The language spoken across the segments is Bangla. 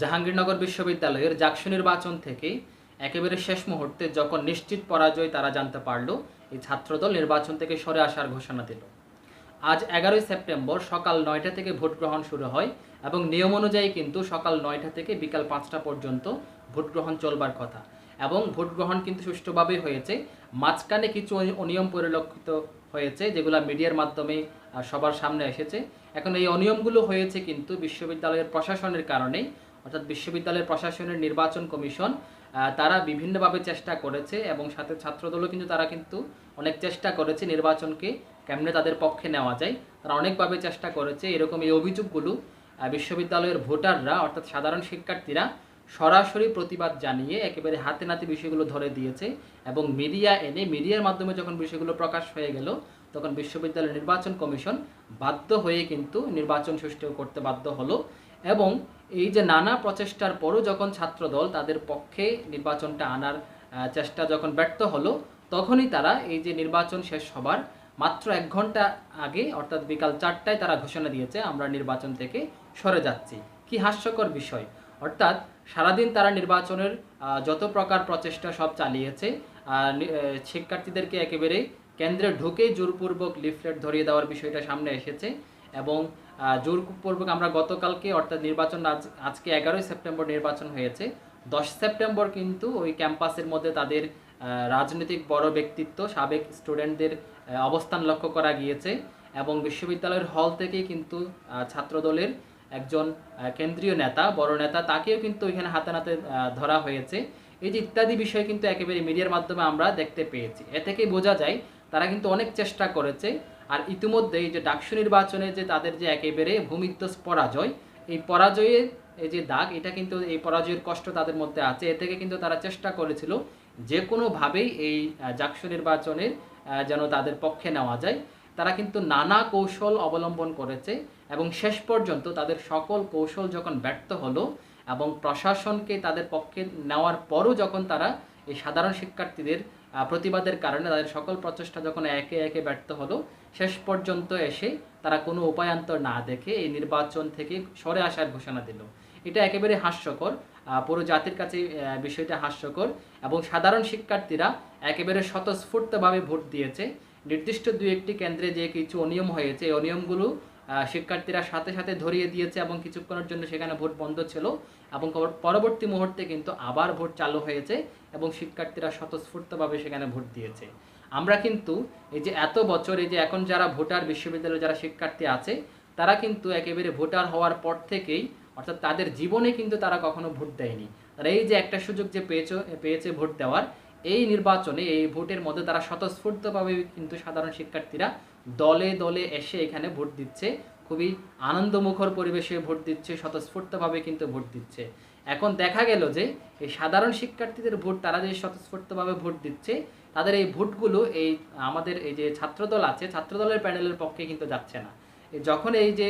জাহাঙ্গীরনগর বিশ্ববিদ্যালয়ের জাকসু নির্বাচন থেকে একেবারে শেষ মুহূর্তে যখন নিশ্চিত পরাজয় তারা জানতে পারল, এই ছাত্রদল নির্বাচন থেকে সরে আসার ঘোষণা দিল। আজ এগারোই সেপ্টেম্বর সকাল নয়টা থেকে ভোট গ্রহণ শুরু হয় এবং নিয়ম অনুযায়ী কিন্তু সকাল নয়টা থেকে বিকাল পাঁচটা পর্যন্ত ভোট গ্রহণ চলবার কথা এবং ভোট গ্রহণ কিন্তু সুষ্ঠুভাবেই হয়েছে। মাঝখানে কিছু অনিয়ম পরিলক্ষিত হয়েছে যেগুলো মিডিয়ার মাধ্যমে সবার সামনে এসেছে। এখন এই অনিয়মগুলো হয়েছে কিন্তু বিশ্ববিদ্যালয়ের প্রশাসনের কারণেই অর্থাৎ বিশ্ববিদ্যালয়ের প্রশাসনের নির্বাচন কমিশন তারা বিভিন্নভাবে চেষ্টা করেছে এবং সাথে ছাত্রদলও কিন্তু তারা কিন্তু অনেক চেষ্টা করেছে নির্বাচনকে কেমনে তাদের পক্ষে নেওয়া যায়। তারা অনেকভাবে চেষ্টা করেছে এরকম এই অভিযোগগুলো বিশ্ববিদ্যালয়ের ভোটাররা অর্থাৎ সাধারণ শিক্ষার্থীরা সরাসরি প্রতিবাদ জানিয়ে একেবারে হাতে নাতে বিষয়গুলো ধরে দিয়েছে এবং মিডিয়া এনে, মিডিয়ার মাধ্যমে যখন বিষয়গুলো প্রকাশ হয়ে গেল, তখন বিশ্ববিদ্যালয় নির্বাচন কমিশন বাধ্য হয়ে কিন্তু নির্বাচন সুষ্ঠু করতে বাধ্য হলো এবং এই যে নানা প্রচেষ্টার পরও যখন ছাত্রদল তাদের পক্ষে নির্বাচনটা আনার চেষ্টা যখন ব্যর্থ হলো, তখনই তারা এই যে নির্বাচন শেষ হবার মাত্র এক ঘণ্টা আগে, অর্থাৎ বিকাল চারটায় তারা ঘোষণা দিয়েছে, আমরা নির্বাচন থেকে সরে যাচ্ছি। কি হাস্যকর বিষয়। অর্থাৎ সারাদিন তারা নির্বাচনের যত প্রকার প্রচেষ্টা সব চালিয়েছে শিক্ষার্থীদেরকে একেবারে কেন্দ্রে ঢুকেই জোরপূর্বক লিফলেট ধরিয়ে দেওয়ার বিষয়টা সামনে এসেছে। এবং জোরপূর্বক আমরা গতকালকে অর্থাৎ নির্বাচন আজ, আজকে এগারোই সেপ্টেম্বর নির্বাচন হয়েছে। দশ সেপ্টেম্বর কিন্তু ওই ক্যাম্পাসের মধ্যে তাদের রাজনৈতিক বড় ব্যক্তিত্ব, সাবেক স্টুডেন্টদের অবস্থান লক্ষ্য করা গিয়েছে এবং বিশ্ববিদ্যালয়ের হল থেকেই কিন্তু ছাত্রদলের একজন কেন্দ্রীয় নেতা, বড় নেতা, তাকেও কিন্তু এখানে হাতে নাতে ধরা হয়েছে। এই যে ইত্যাদি বিষয় কিন্তু একেবারে মিডিয়ার মাধ্যমে আমরা দেখতে পেয়েছি। এ থেকে বোঝা যায়, তারা কিন্তু অনেক চেষ্টা করেছে আর ইতিমধ্যে এই যে ডাকসু নির্বাচনে যে তাদের যে একেবারে ভূমিধ্বস পরাজয়, এই পরাজয়ের এই যে দাগ, এটা কিন্তু এই পরাজয়ের কষ্ট তাদের মধ্যে আছে। এ থেকে কিন্তু তারা চেষ্টা করেছিল যে কোনোভাবেই এই জাকসু নির্বাচনের যেন তাদের পক্ষে নেওয়া যায়। তারা কিন্তু নানা কৌশল অবলম্বন করেছে এবং শেষ পর্যন্ত তাদের সকল কৌশল যখন ব্যর্থ হলো এবং প্রশাসনকে তাদের পক্ষে নেওয়ার পরও যখন তারা এই সাধারণ শিক্ষার্থীদের প্রতিবাদের কারণে তাদের সকল প্রচেষ্টা যখন একে একে ব্যর্থ হলো, শেষ পর্যন্ত এসে তারা কোনো উপায়ান্তর না দেখে এই নির্বাচন থেকে সরে আসার ঘোষণা দিল। এটা একেবারে হাস্যকর। পুরো জাতির কাছে বিষয়টা হাস্যকর এবং সাধারণ শিক্ষার্থীরা একেবারে স্বতঃস্ফূর্তভাবে ভোট দিয়েছে। নির্দিষ্ট দুই একটি কেন্দ্রে যে কিছু অনিয়ম হয়েছে, এই অনিয়মগুলো শিক্ষার্থীরা সাথে সাথে ধরিয়ে দিয়েছে এবং কিছুক্ষণের জন্য সেখানে ভোট বন্ধ ছিল এবং পরবর্তী মুহূর্তে কিন্তু আবার ভোট চালু হয়েছে এবং শিক্ষার্থীরা স্বতঃস্ফূর্তভাবে সেখানে ভোট দিয়েছে। আমরা কিন্তু এই যে এত বছর এই যে এখন যারা ভোটার বিশ্ববিদ্যালয়ে যারা শিক্ষার্থী আছে, তারা কিন্তু একেবারে ভোটার হওয়ার পর থেকেই, অর্থাৎ তাদের জীবনে কিন্তু তারা কখনো ভোট দেয়নি। তারা এই যে একটা সুযোগ যে পেয়েছে পেয়েছে ভোট দেওয়ার, এই নির্বাচনে, এই ভোটের মধ্যে তারা স্বতঃস্ফূর্তভাবে কিন্তু সাধারণ শিক্ষার্থীরা দলে দলে এসে এখানে ভোট দিচ্ছে। খুবই আনন্দমুখর পরিবেশে ভোট দিচ্ছে, স্বতঃস্ফূর্তভাবে কিন্তু ভোট দিচ্ছে। এখন দেখা গেল যে, এই সাধারণ শিক্ষার্থীদের ভোট, তারা যে স্বতঃস্ফূর্তভাবে ভোট দিচ্ছে, তাদের এই ভোটগুলো এই, আমাদের এই যে ছাত্রদল আছে, ছাত্রদলের প্যানেলের পক্ষে কিন্তু যাচ্ছে না। যখন এই যে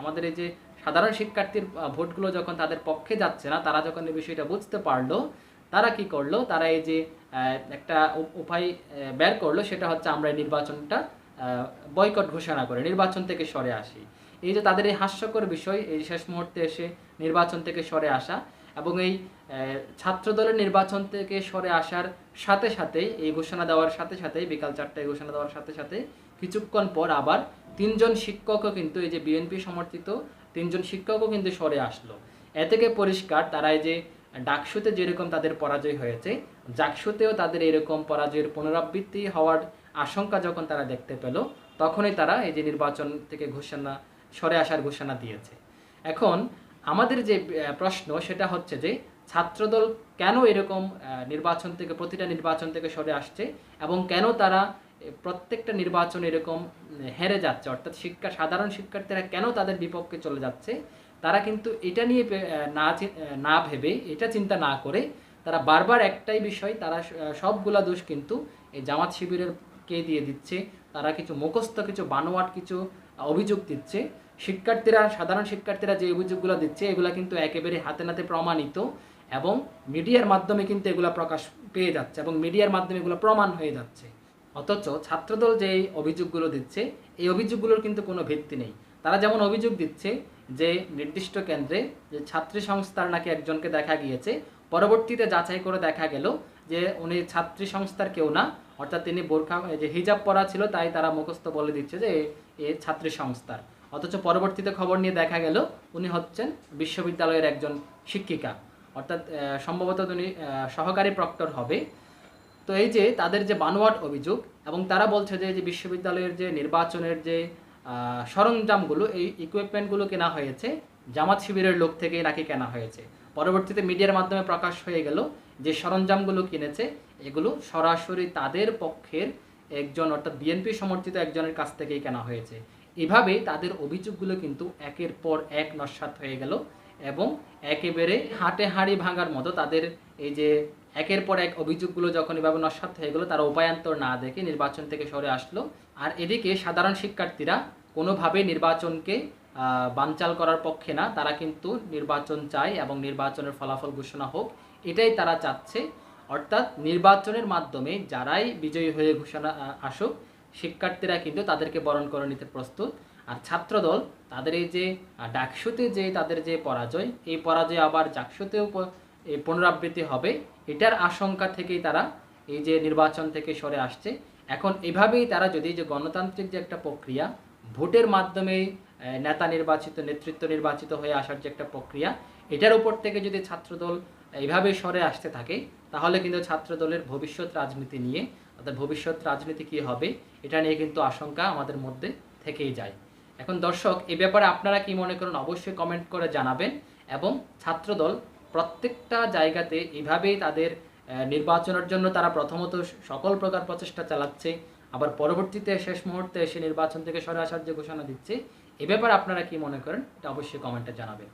আমাদের এই যে সাধারণ শিক্ষার্থীর ভোটগুলো যখন তাদের পক্ষে যাচ্ছে না, তারা যখন এই বিষয়টা বুঝতে পারল, তারা কি করল? তারা এই যে একটা উপায় বের করল, সেটা হচ্ছে আমরা এই নির্বাচনটা বয়কট ঘোষণা করে, নির্বাচন থেকে সরে আসি। এই যে তাদের এই হাস্যকর বিষয়, এই শেষ মুহূর্তে এসে নির্বাচন থেকে সরে আসা এবং এই ছাত্রদলের নির্বাচন থেকে সরে আসার সাথে সাথেই, এই ঘোষণা দেওয়ার সাথে সাথেই, বিকাল চারটায় ঘোষণা দেওয়ার সাথে সাথে কিছুক্ষণ পর আবার তিনজন শিক্ষকও কিন্তু এই যে বিএনপি সমর্থিত, তিনজন শিক্ষকও কিন্তু সরে আসলো। এ থেকে পরিষ্কার, তারা এই যে ডাকসুতে যেরকম তাদের পরাজয় হয়েছে, জাকসুতেও তাদের এরকম পরাজয়ের পুনরাবৃত্তি হওয়ার আশঙ্কা যখন তারা দেখতে পেল, তখনই তারা এই যে নির্বাচন থেকে ঘোষণা, সরে আসার ঘোষণা দিয়েছে। এখন আমাদের যে প্রশ্ন সেটা হচ্ছে যে, ছাত্রদল কেন এরকম নির্বাচন থেকে, প্রতিটা নির্বাচন থেকে সরে আসছে এবং কেন তারা প্রত্যেকটা নির্বাচন এরকম হেরে যাচ্ছে? অর্থাৎ শিক্ষা, সাধারণ শিক্ষার্থীরা কেন তাদের বিপক্ষে চলে যাচ্ছে? তারা কিন্তু এটা নিয়ে না না ভেবে, এটা চিন্তা না করে তারা বারবার একটাই বিষয়, তারা সবগুলা দোষ কিন্তু এই জামাত শিবিরের দিয়ে দিচ্ছে? তারা কিছু মুখস্থ, কিছু বানোয়াট, কিছু অভিযোগ দিচ্ছে। শিক্ষার্থীরা, সাধারণ শিক্ষার্থীরা যে অভিযোগগুলো দিচ্ছে, এগুলো কিন্তু একেবারে হাতে নাতে প্রমাণিত এবং মিডিয়ার মাধ্যমে কিন্তু এগুলো প্রকাশ পেয়ে যাচ্ছে এবং মিডিয়ার মাধ্যমে এগুলো প্রমাণ হয়ে যাচ্ছে। অথচ ছাত্রদল যে অভিযোগগুলো দিচ্ছে, এই অভিযোগগুলোর কিন্তু কোনো ভিত্তি নেই। তারা যেমন অভিযোগ দিচ্ছে যে নির্দিষ্ট কেন্দ্রে যে ছাত্রী সংস্থার নাকি একজনকে দেখা গিয়েছে, পরবর্তীতে যাচাই করে দেখা গেল যে উনি ছাত্রী সংস্থার কেউ না অর্থাৎ তিনি বোরখা যে হিজাব পরা ছিল, তাই তারা মুখস্থ বলে দিচ্ছে যে এ- ছাত্রী সংস্থার। অথচ পরবর্তীতে খবর নিয়ে দেখা গেল, উনি হচ্ছেন বিশ্ববিদ্যালয়ের একজন শিক্ষিকা। অর্থাৎ সম্ভবত উনি সহকারী প্রক্টর হবে। তো এই যে তাদের যে বানোয়াট অভিযোগ, এবং তারা বলছে যে যে বিশ্ববিদ্যালয়ের যে নির্বাচনের যে সরঞ্জামগুলো, এই ইকুইপমেন্টগুলো কেনা হয়েছে, জামাত শিবিরের লোক থেকেই নাকি কেনা হয়েছে। পরবর্তীতে মিডিয়ার মাধ্যমে প্রকাশ হয়ে গেল যে সরঞ্জামগুলো কিনেছে এগুলো সরাসরি তাদের পক্ষের একজন, অর্থাৎ বিএনপি সমর্থিত একজনের কাছ থেকেই কেনা হয়েছে। এভাবেই তাদের অভিযোগগুলো কিন্তু একের পর এক নস্বাত হয়ে গেল এবং একেবারে হাটে হাঁড়ি ভাঙার মতো তাদের এই যে একের পর এক অভিযোগগুলো যখন এভাবে নস্বাত হয়ে গেলো, তারা উপায়ান্তর না দেখে নির্বাচন থেকে সরে আসলো। আর এদিকে সাধারণ শিক্ষার্থীরা কোনোভাবে নির্বাচনকে বানচাল করার পক্ষে না, তারা কিন্তু নির্বাচন চায় এবং নির্বাচনের ফলাফল ঘোষণা হোক, এটাই তারা চাচ্ছে। অর্থাৎ নির্বাচনের মাধ্যমে যারাই বিজয়ী হয়ে ঘোষণা আসুক, শিক্ষার্থীরা কিন্তু তাদেরকে বরণ করে নিতে প্রস্তুত। আর ছাত্রদল, তাদের এই যে ডাকসুতে যে, তাদের যে পরাজয়, এই পরাজয় আবার এই পুনরাবৃত্তি হবে। এটার আশঙ্কা থেকেই তারা এই যে নির্বাচন থেকে সরে আসছে। এখন এভাবেই তারা যদি যে গণতান্ত্রিক যে একটা প্রক্রিয়া, ভোটের মাধ্যমে নেতা নির্বাচিত, নেতৃত্ব নির্বাচিত হয়ে আসার যে একটা প্রক্রিয়া, এটার উপর থেকে যদি ছাত্রদল এইভাবে সরে আসতে থাকে, তাহলে কিন্তু ছাত্রদলের ভবিষ্যৎ রাজনীতি নিয়ে, অর্থাৎ ভবিষ্যৎ রাজনীতি কী হবে, এটা নিয়ে কিন্তু আশঙ্কা আমাদের মধ্যে থেকেই যায়। এখন দর্শক, এ ব্যাপারে আপনারা কি মনে করেন, অবশ্যই কমেন্ট করে জানাবেন এবং ছাত্রদল প্রত্যেকটা জায়গাতে এভাবেই তাদের নির্বাচনের জন্য তারা প্রথমত সকল প্রকার প্রচেষ্টা চালাচ্ছে, আবার পরবর্তীতে শেষ মুহূর্তে এসে নির্বাচন থেকে সরে আসার যে ঘোষণা দিচ্ছে, এ ব্যাপারে আপনারা কি মনে করেন, এটা অবশ্যই কমেন্টে জানাবেন।